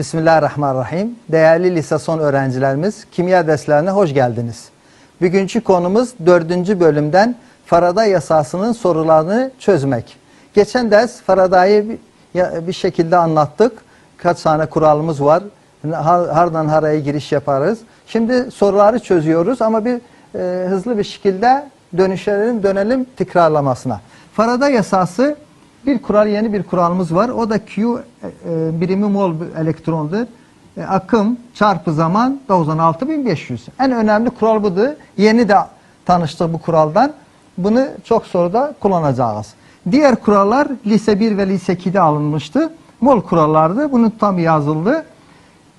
Bismillahirrahmanirrahim. Değerli lise son öğrencilerimiz, kimya derslerine hoş geldiniz. Bugünkü konumuz dördüncü bölümden Faraday yasasının sorularını çözmek. Geçen ders Faraday'ı bir, şekilde anlattık. Kaç tane kuralımız var. Har- Hardan haraya giriş yaparız. Şimdi soruları çözüyoruz ama bir e, hızlı bir şekilde dönüşelim, dönelim tekrarlamasına. Faraday yasası bir kural, yeni bir kuralımız var. O da Q e, e, birimi mol elektrondur. E, akım çarpı zaman 96500. En önemli kural budur. Yeni de tanıştık bu kuraldan. Bunu çok soruda kullanacağız. Diğer kurallar lise 1 ve lise 2'de alınmıştı. Mol kurallardı. Bunu tam yazıldı.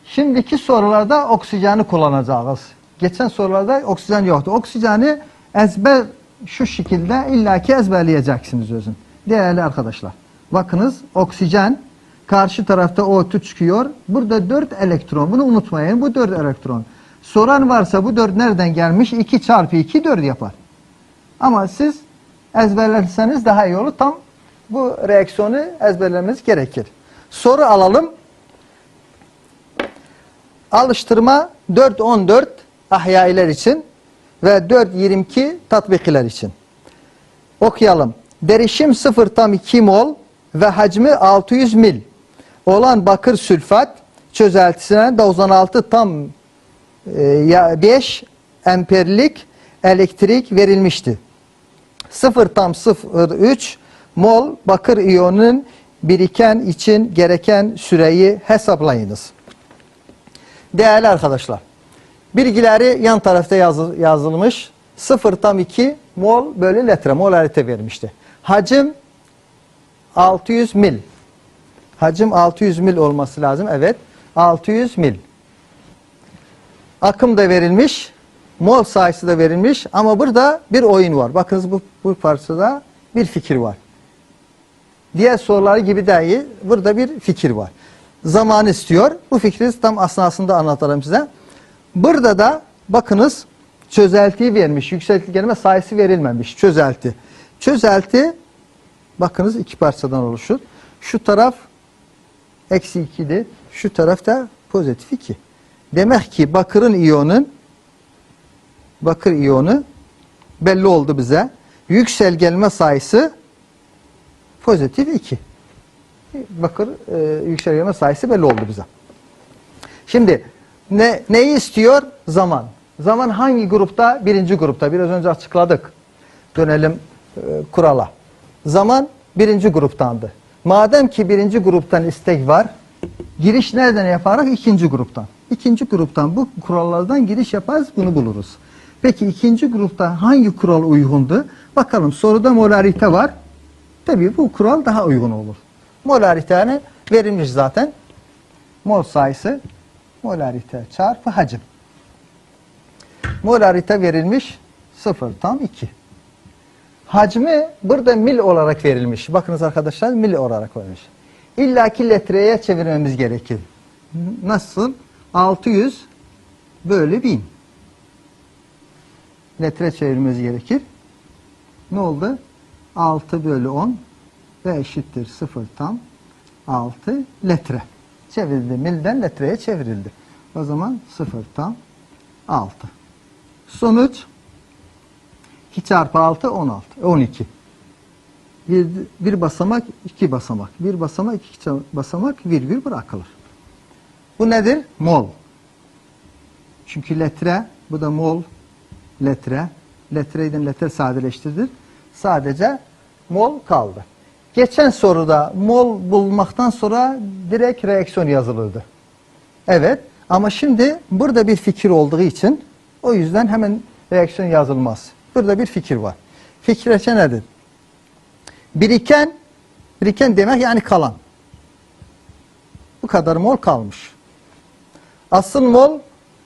Şimdiki sorularda oksijeni kullanacağız. Geçen sorularda oksijen yoktu. Oksijeni ezber şu şekilde illaki ezberleyeceksiniz özün. Değerli arkadaşlar. Bakınız oksijen karşı tarafta O2 çıkıyor. Burada 4 elektron. Bunu unutmayın. Bu 4 elektron. Soran varsa bu 4 nereden gelmiş? 2 çarpı 2 4 yapar. Ama siz ezberlerseniz daha iyi olur. Tam bu reaksiyonu ezberlemeniz gerekir. Soru alalım. Alıştırma 4.14 ahyailer için ve 4.22 tatbikiler için. Okuyalım. Derişim 0 tam 2 mol ve hacmi 600 mil olan bakır sülfat çözeltisine 96 tam e, ya 5 amperlik elektrik verilmişti. 0 tam 0,3 mol bakır iyonun biriken için gereken süreyi hesaplayınız. Değerli arkadaşlar, bilgileri yan tarafta yazı- yazılmış. 0 tam 2 mol bölü litre molarite vermişti. Hacim 600 mil. Hacim 600 mil olması lazım. Evet. 600 mil. Akım da verilmiş. Mol sayısı da verilmiş. Ama burada bir oyun var. Bakınız bu, bu parçada bir fikir var. Diğer sorular gibi değil. Burada bir fikir var. Zaman istiyor. Bu fikri tam asnasında anlatalım size. Burada da bakınız çözeltiyi vermiş. Yükseltilgenme sayısı verilmemiş. Çözelti. Çözelti bakınız iki parçadan oluşur. Şu taraf eksi 2'dir. Şu taraf da pozitif 2. Demek ki bakırın iyonun bakır iyonu belli oldu bize. Yükselgelme sayısı pozitif 2. Bakır e, yükselgelme sayısı belli oldu bize. Şimdi ne, neyi istiyor? Zaman. Zaman hangi grupta? Birinci grupta. Biraz önce açıkladık. Dönelim e, kurala. Zaman birinci gruptandı. Madem ki birinci gruptan istek var, giriş nereden yaparak? İkinci gruptan. İkinci gruptan bu kurallardan giriş yaparız, bunu buluruz. Peki ikinci grupta hangi kural uygundu? Bakalım soruda molarite var. Tabii bu kural daha uygun olur. Molarite yani verilmiş zaten. Mol sayısı molarite çarpı hacim. Molarite verilmiş 0 tam 2. Hacmi burada mil olarak verilmiş. Bakınız arkadaşlar mil olarak verilmiş. İlla ki litreye çevirmemiz gerekir. Nasıl? 600 bölü 1000. Litre çevirmemiz gerekir. Ne oldu? 6 bölü 10 ve eşittir 0 tam 6 litre. Çevrildi. Milden litreye çevrildi. O zaman 0 tam 6. Sonuç 2 çarpı 6 16. 12. Bir, bir basamak iki basamak. Bir basamak iki basamak virgül bırakılır. Bu nedir? Mol. Çünkü litre bu da mol litre. Litreyden litre sadeleştirdir. Sadece mol kaldı. Geçen soruda mol bulmaktan sonra direkt reaksiyon yazılırdı. Evet ama şimdi burada bir fikir olduğu için o yüzden hemen reaksiyon yazılmaz. Burada bir fikir var. Fikreçe nedir? Biriken, biriken demek yani kalan. Bu kadar mol kalmış. Asıl mol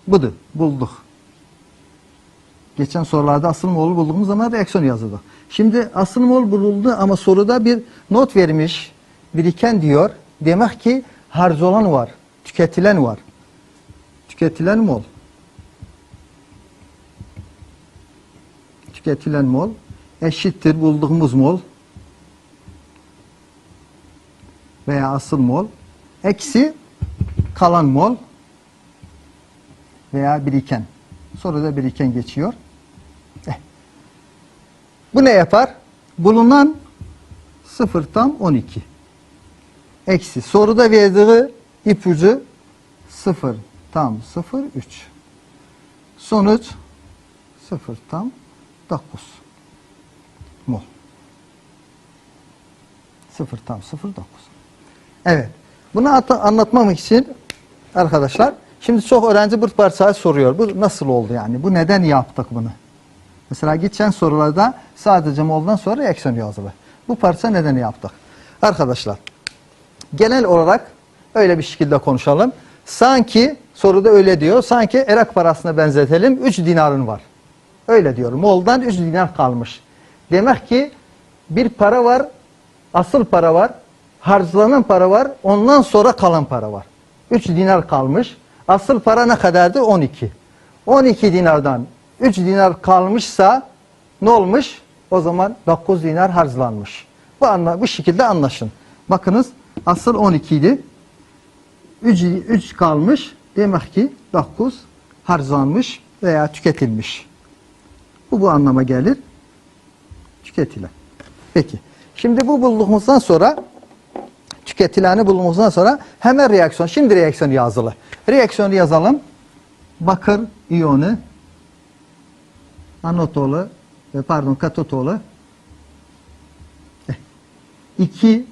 budur. Bulduk. Geçen sorularda asıl mol bulduğumuz zaman reaksiyon yazıldı. Şimdi asıl mol bulundu ama soruda bir not vermiş. Biriken diyor. Demek ki harcalan var. Tüketilen var. Tüketilen mol. Tüketilen mol eşittir bulduğumuz mol veya asıl mol eksi kalan mol veya biriken. Soruda biriken geçiyor. Eh. Bu ne yapar? Bulunan 0 tam 12. Eksi. Soruda verdiği ipucu 0 tam 0 3. Sonuç 0 tam 9 mol. 0 tam 0 9. Evet. Bunu anlatmamak için arkadaşlar şimdi çok öğrenci bu parçayı soruyor. Bu nasıl oldu yani? Bu neden yaptık bunu? Mesela geçen sorularda sadece moldan sonra reaksiyon yazılı. Bu parça neden yaptık? Arkadaşlar genel olarak öyle bir şekilde konuşalım. Sanki soruda öyle diyor. Sanki Irak parasına benzetelim. 3 dinarın var. Öyle diyor. Moldan 3 dinar kalmış. Demek ki bir para var. Asıl para var. Harcanan para var. Ondan sonra kalan para var. 3 dinar kalmış. Asıl para ne kadardı? 12. 12 dinardan 3 dinar kalmışsa ne olmuş? O zaman 9 dinar harcanmış. Bu, anla, bu şekilde anlaşın. Bakınız asıl 12 idi. 3, 3 kalmış. Demek ki 9 harcanmış veya tüketilmiş. Bu bu anlama gelir. Tüketilen. Peki. Şimdi bu bulduğumuzdan sonra tüketileni bulduğumuzdan sonra hemen reaksiyon. Şimdi reaksiyon yazılı. Reaksiyonu yazalım. Bakır iyonu anotolu e, pardon katotolu 2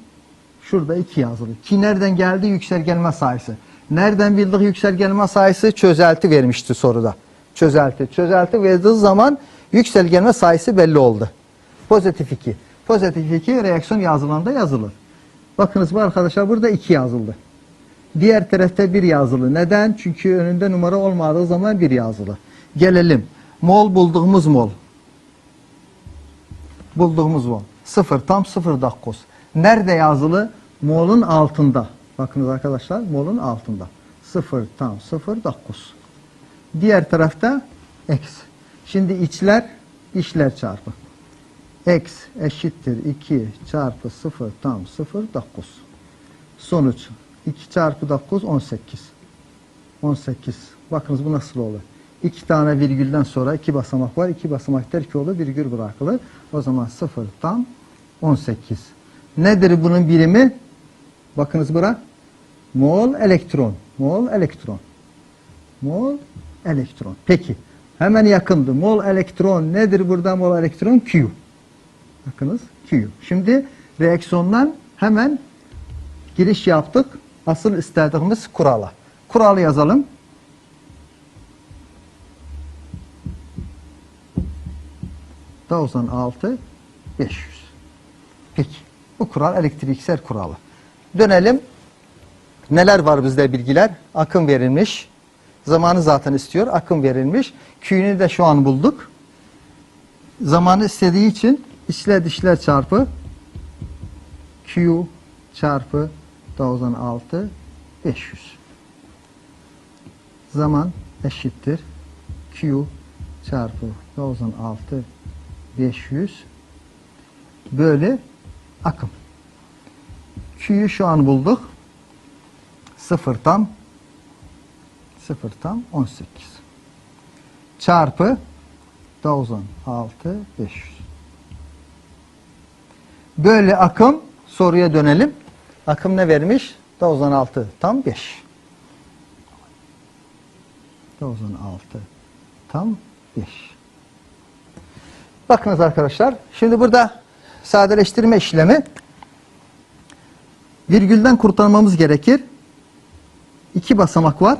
şurada 2 yazılı. Ki nereden geldi? Yükselgelme sayısı. Nereden bildik yükselgelme sayısı? Çözelti vermişti soruda. Çözelti. Çözelti verdiği zaman yükselgelme sayısı belli oldu. Pozitif 2. Pozitif 2 reaksiyon yazılanda yazılır. Bakınız bu arkadaşlar burada 2 yazıldı. Diğer tarafta 1 yazılı. Neden? Çünkü önünde numara olmadığı zaman 1 yazılı. Gelelim. Mol bulduğumuz mol. Bulduğumuz mol. 0 tam 0.9. Nerede yazılı? Molun altında. Bakınız arkadaşlar molun altında. 0 tam 0.9. Diğer tarafta x. Şimdi içler işler çarpı. x eşittir 2 çarpı 0 tam 0.9. Sonuç 2 çarpı 9 18. 18. Bakınız bu nasıl olur? İki tane virgülden sonra iki basamak var. İki basamak terk olur, virgül bırakılır. O zaman 0 tam 18. Nedir bunun birimi? Bakınız bura. Mol elektron. Mol elektron. Mol elektron. Peki. Hemen yakındı. Mol elektron nedir burada mol elektron? Q. Bakınız Q. Şimdi reaksiyondan hemen giriş yaptık. Asıl istediğimiz kurala. Kuralı yazalım. altı 500. Peki. Bu kural elektriksel kuralı. Dönelim. Neler var bizde bilgiler? Akım verilmiş. Zamanı zaten istiyor. Akım verilmiş. Q'yu de şu an bulduk. Zamanı istediği için içler dışlar çarpı Q çarpı 96 500. Zaman eşittir. Q çarpı 96 500 böyle akım. Q'yu şu an bulduk. 0 tam 0 tam 18. Çarpı 96 500. Böyle akım soruya dönelim. Akım ne vermiş? 96 tam 5. 96 tam 5. Bakınız arkadaşlar. Şimdi burada sadeleştirme işlemi virgülden kurtarmamız gerekir. İki basamak var.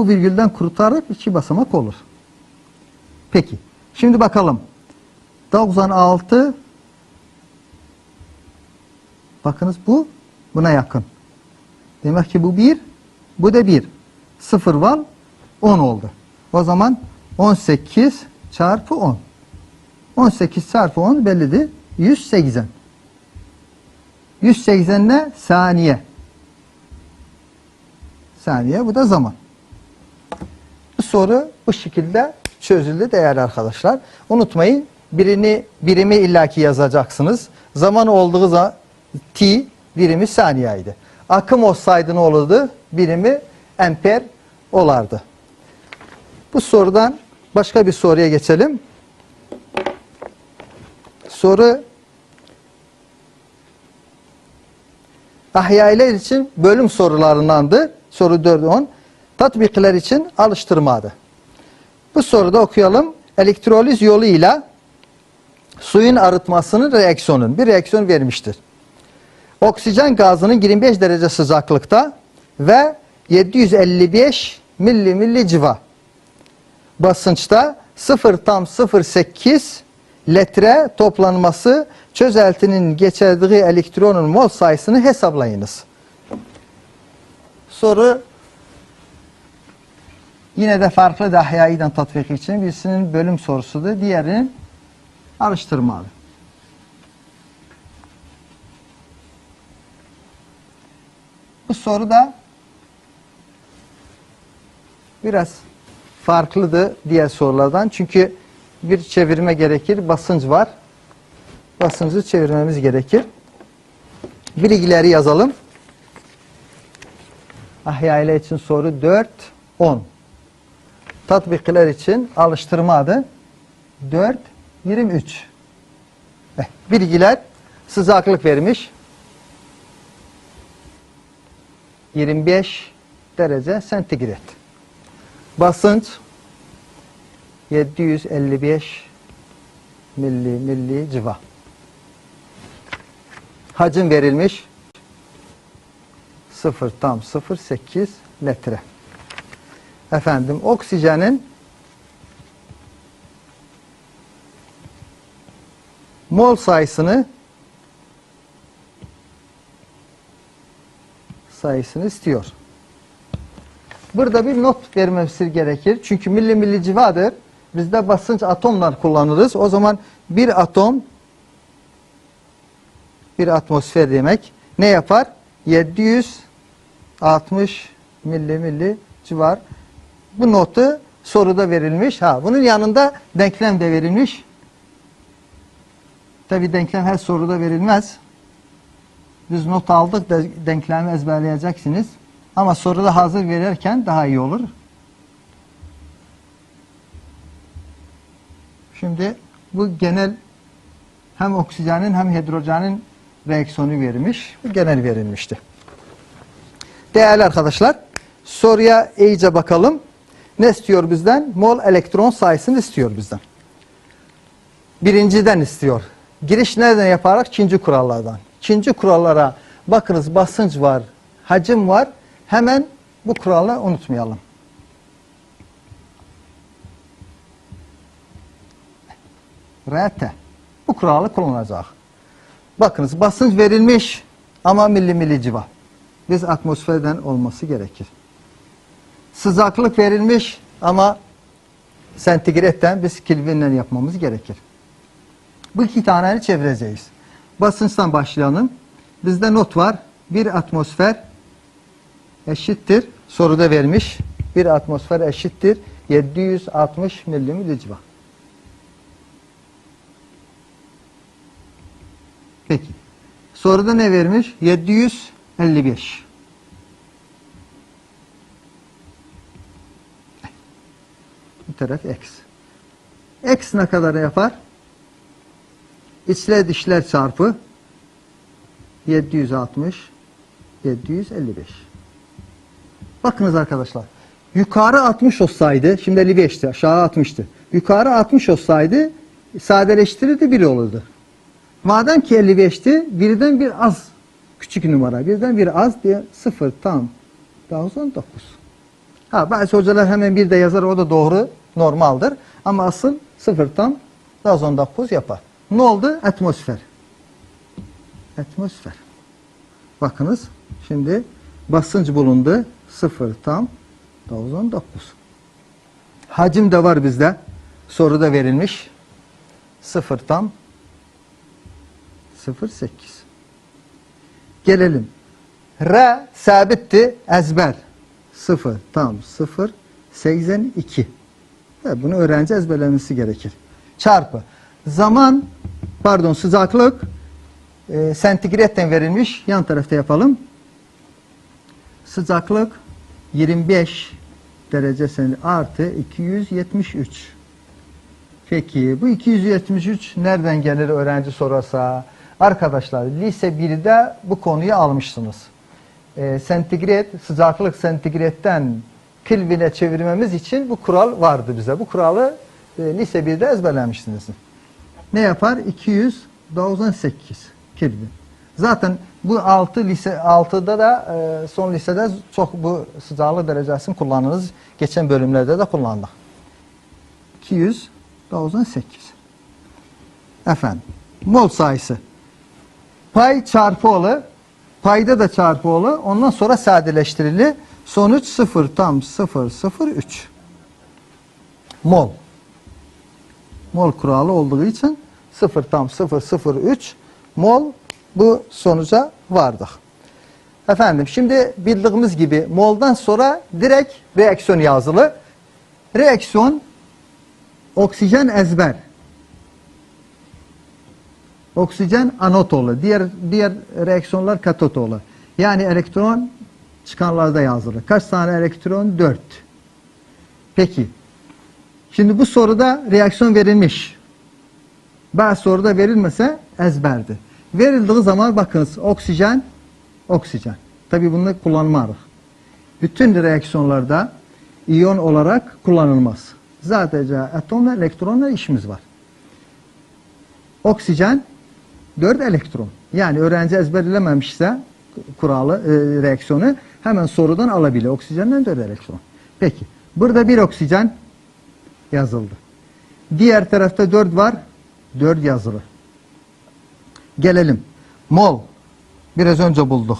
Bu virgülden kurtarıp iki basamak olur. Peki. Şimdi bakalım. 96 Bakınız bu buna yakın. Demek ki bu 1, bu da 1. 0 var, 10 oldu. O zaman 18 çarpı 10. 18 çarpı 10 bellidir. 180. 180 ne? Saniye. Saniye bu da zaman. Bu soru bu şekilde çözüldü değerli arkadaşlar. Unutmayın birini birimi illaki yazacaksınız. Zaman olduğu zaman t birimi saniyeydi. Akım olsaydı ne olurdu? Birimi amper olardı. Bu sorudan başka bir soruya geçelim. Soru ahyailer için bölüm sorularındandı. Soru 4 10. Tatbikler için alıştırmadı. Bu soruda okuyalım. Elektroliz yoluyla suyun arıtmasının reaksiyonun bir reaksiyon vermiştir. Oksijen gazının 25 derece sıcaklıkta ve 755 milli milli civa basınçta 0 tam 0.8 litre toplanması çözeltinin geçirdiği elektronun mol sayısını hesaplayınız. Soru yine de farklı dahiyaiden tatbik için birisinin bölüm sorusudur, diğerinin alıştırmalı. Bu soru da biraz farklıdır diğer sorulardan. Çünkü bir çevirme gerekir, basınç var. Basıncı çevirmemiz gerekir. Bilgileri yazalım. Ahyailer için soru 4, 10. Tatbikler için alıştırma adı 4, 23. Eh, bilgiler sıcaklık vermiş. 25 derece santigrat. Basınç 755 milli milli civa. Hacim verilmiş 0 tam 0.8 litre. Efendim oksijenin mol sayısını sayısını istiyor. Burada bir not vermesi gerekir. Çünkü milli milli civadır. Bizde basınç atomlar kullanırız. O zaman bir atom bir atmosfer demek ne yapar? 760 milli milli civar. Bu notu soruda verilmiş. Ha, bunun yanında denklem de verilmiş. Tabi denklem her soruda verilmez. Biz not aldık da denklemi ezberleyeceksiniz. Ama soruda hazır verirken daha iyi olur. Şimdi bu genel hem oksijenin hem hidrojenin reaksiyonu verilmiş. Bu genel verilmişti. Değerli arkadaşlar, soruya iyice bakalım. Ne istiyor bizden? Mol elektron sayısını istiyor bizden. Birinciden istiyor. Giriş nereden yaparak? İkinci kurallardan. İkinci kurallara bakınız basınç var, hacim var. Hemen bu kuralı unutmayalım. RT. Bu kuralı kullanacak. Bakınız basınç verilmiş ama milli milli civa. Biz atmosferden olması gerekir. Sıcaklık verilmiş ama santigratten biz Kelvin'le yapmamız gerekir. Bu iki taneyi çevireceğiz. Basınçtan başlayalım. Bizde not var. Bir atmosfer eşittir. Soruda vermiş. Bir atmosfer eşittir. 760 millimil civa. Peki. Soruda ne vermiş? 755. Bu taraf x. X ne kadar yapar? İçler dışlar çarpı 760 755. Bakınız arkadaşlar. Yukarı 60 olsaydı, şimdi 55'ti, aşağı 60'tı. Yukarı 60 olsaydı sadeleştirirdi 1 olurdu. Madem ki 55'ti, birden bir az küçük numara, birden bir az diye 0 tam 99. Ha bazı hocalar hemen bir de yazar o da doğru, normaldir. Ama asıl 0 tam 99 yapar. Ne oldu? Atmosfer. Atmosfer. Bakınız şimdi basınç bulundu. 0 tam 99. Hacim de var bizde. Soruda verilmiş. 0 tam 0.8. Gelelim. R sabitti ezber. 0 tam 0 82. Ya bunu öğrenci ezberlemesi gerekir. Çarpı. Zaman pardon sıcaklık e, santigratten verilmiş. Yan tarafta yapalım. Sıcaklık 25 derecesini artı 273. Peki bu 273 nereden gelir öğrenci sorarsa? Arkadaşlar lise 1'de bu konuyu almışsınız. Ee, sentigrat, sıcaklık sentigrattan Kelvin'e çevirmemiz için bu kural vardı bize. Bu kuralı e, lise 1'de ezberlemişsiniz. Ne yapar? 298 Kelvin. Zaten bu 6 lise 6'da da e, son lisede çok bu sıcaklık derecesini kullanırız. Geçen bölümlerde de kullandık. 298. Efendim. Mol sayısı. Pay çarpı olı. Payda da çarpı olı. Ondan sonra sadeleştirili. Sonuç 0 tam 003. Mol. Mol kuralı olduğu için 0 tam 003 mol bu sonuca vardık. Efendim şimdi bildiğimiz gibi moldan sonra direkt reaksiyon yazılı. Reaksiyon oksijen ezber. Oksijen anot olur. Diğer diğer reaksiyonlar katot olur. Yani elektron çıkanlarda yazılı. Kaç tane elektron? 4. Peki. Şimdi bu soruda reaksiyon verilmiş. Bazı soruda verilmese ezberdi. Verildiği zaman bakınız oksijen, oksijen. Tabi bunu kullanmarız. Bütün reaksiyonlarda iyon olarak kullanılmaz. Sadece atom ve elektronla işimiz var. Oksijen 4 elektron. Yani öğrenci ezberlememişse kuralı, e, reaksiyonu hemen sorudan alabilir. Oksijenden 4 elektron. Peki. Burada bir oksijen yazıldı. Diğer tarafta 4 var. 4 yazılı. Gelelim. Mol. Biraz önce bulduk.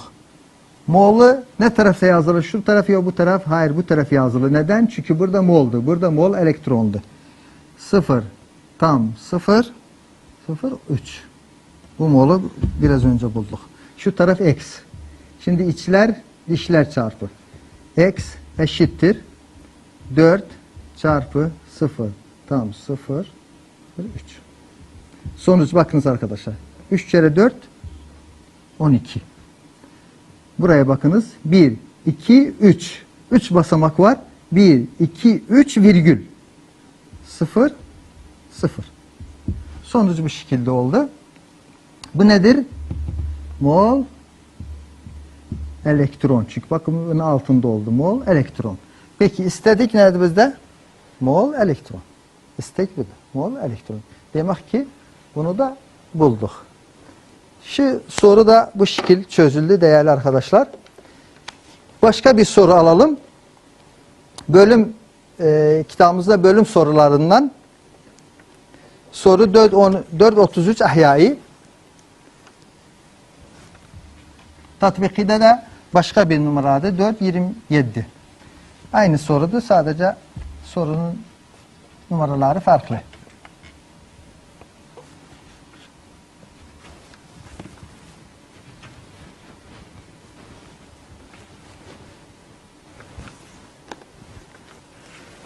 Mol'u ne tarafta yazılı? Şu taraf ya bu taraf? Hayır bu taraf yazılı. Neden? Çünkü burada moldu. Burada mol elektrondu. 0 tam 0 0 3. Bu molu biraz önce bulduk. Şu taraf x. Şimdi içler dişler çarpı. x eşittir 4 çarpı 0 tam 0 3. Sonuç bakınız arkadaşlar. 3 kere 4 12. Buraya bakınız. 1, 2, 3. 3 basamak var. 1, 2, 3 virgül. 0, 0. Sonuç bu şekilde oldu. Bu nedir? Mol elektron. Çünkü bakın bunun altında oldu. Mol elektron. Peki istedik nerede bizde? Mol elektron. İstek bu da. Mol elektron. Demek ki bunu da bulduk. Şu soru da bu şekil çözüldü değerli arkadaşlar. Başka bir soru alalım. Bölüm e, kitabımızda bölüm sorularından soru 4.33 ahyai tatbikide de başka bir numarada 4.27 aynı sorudu sadece sorunun numaraları farklı.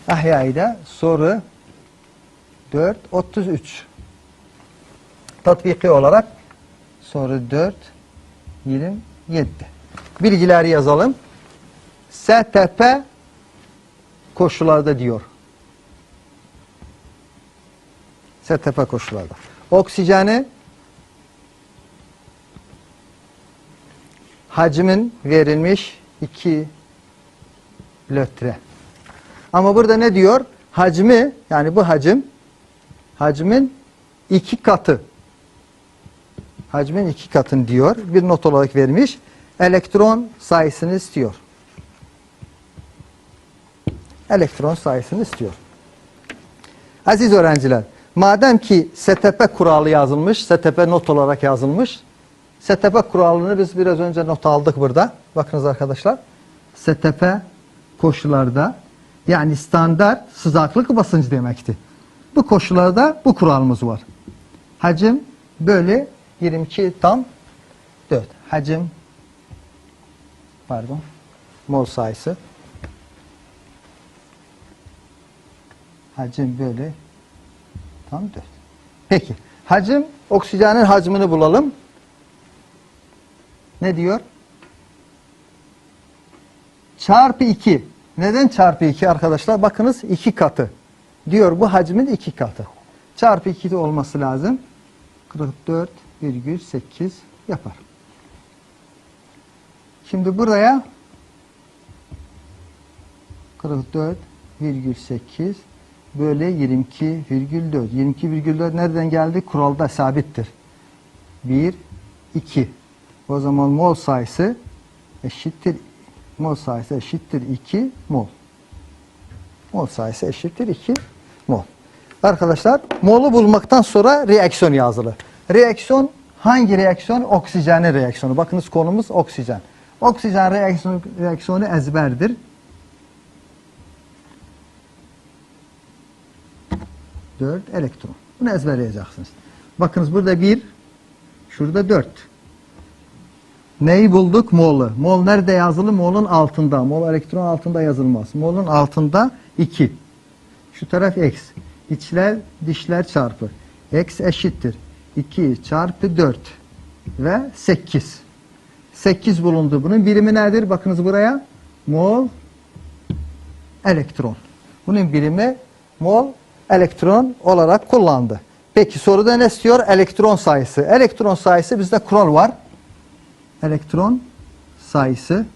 Ahya'da soru 4, 33. Tatbiki olarak soru 4, 27. Bilgileri yazalım. STP koşullarda diyor. STP koşullarda. Oksijeni hacmin verilmiş 2 litre. Ama burada ne diyor? Hacmi yani bu hacim hacmin iki katı. Hacmin iki katını diyor. Bir not olarak vermiş. Elektron sayısını istiyor. Elektron sayısını istiyor. Aziz öğrenciler, madem ki STP kuralı yazılmış, STP not olarak yazılmış, STP kuralını biz biraz önce not aldık burada. Bakınız arkadaşlar. STP koşullarda yani standart sıcaklık basıncı demekti. Bu koşullarda bu kuralımız var. Hacim bölü 22 tam 4. Hacim pardon mol sayısı hacim bölü tam 4. Peki. Hacim oksijenin hacmini bulalım. Ne diyor? çarpı 2. Neden çarpı 2 arkadaşlar? Bakınız 2 katı. Diyor bu hacmin 2 katı. Çarpı 2 de olması lazım. 44,8 yapar. Şimdi buraya 44,8 böyle 22,4. 22,4 nereden geldi? Kuralda sabittir. 1, 2. O zaman mol sayısı eşittir. Mol sayısı eşittir 2 mol. Mol sayısı eşittir 2 mol. Arkadaşlar molu bulmaktan sonra reaksiyon yazılı. Reaksiyon hangi reaksiyon? Oksijenin reaksiyonu. Bakınız konumuz oksijen. Oksijen reaksiyonu, reaksiyonu ezberdir. 4 elektron. Bunu ezberleyeceksiniz. Bakınız burada 1, şurada 4. Neyi bulduk? Mol'u. Mol nerede yazılı? Mol'un altında. Mol elektron altında yazılmaz. Mol'un altında 2. Şu taraf x. İçler dişler çarpı. x eşittir. 2 çarpı 4 ve 8. 8 bulundu. Bunun birimi nedir? Bakınız buraya. Mol elektron. Bunun birimi mol elektron olarak kullandı. Peki soruda ne istiyor? Elektron sayısı. Elektron sayısı bizde kural var. Elektron sayısı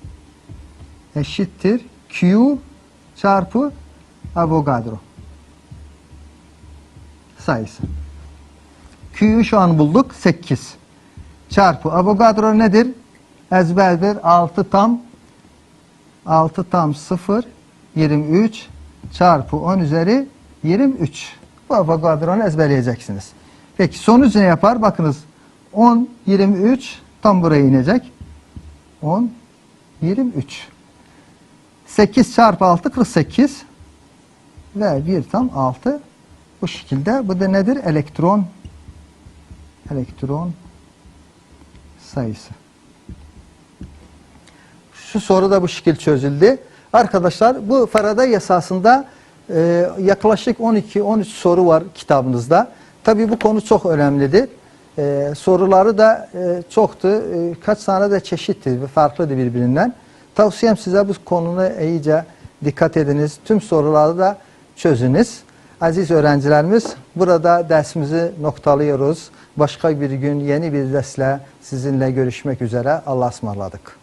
eşittir Q çarpı Avogadro sayısı. Q'yu şu an bulduk 8 çarpı Avogadro nedir? Ezberdir 6 tam 6 tam 0 23 çarpı 10 üzeri 23. Bu Avogadro'nu ezberleyeceksiniz. Peki sonuç ne yapar? Bakınız 10 23 tam buraya inecek. 10 23. 8 çarpı 6 48 ve 1 tam 6 bu şekilde. Bu da nedir? Elektron elektron sayısı. Şu soru da bu şekil çözüldü. Arkadaşlar bu Faraday yasasında e, yaklaşık 12-13 soru var kitabınızda. Tabi bu konu çok önemlidir. E, soruları da e, çoktu. E, kaç tane de çeşittir ve farklıydı birbirinden. Tavsiyem size bu konuna iyice dikkat ediniz. Tüm soruları da çözünüz. Aziz öğrencilerimiz burada dersimizi noktalıyoruz. Başka bir gün yeni bir dersle sizinle görüşmek üzere. Allah'a ısmarladık.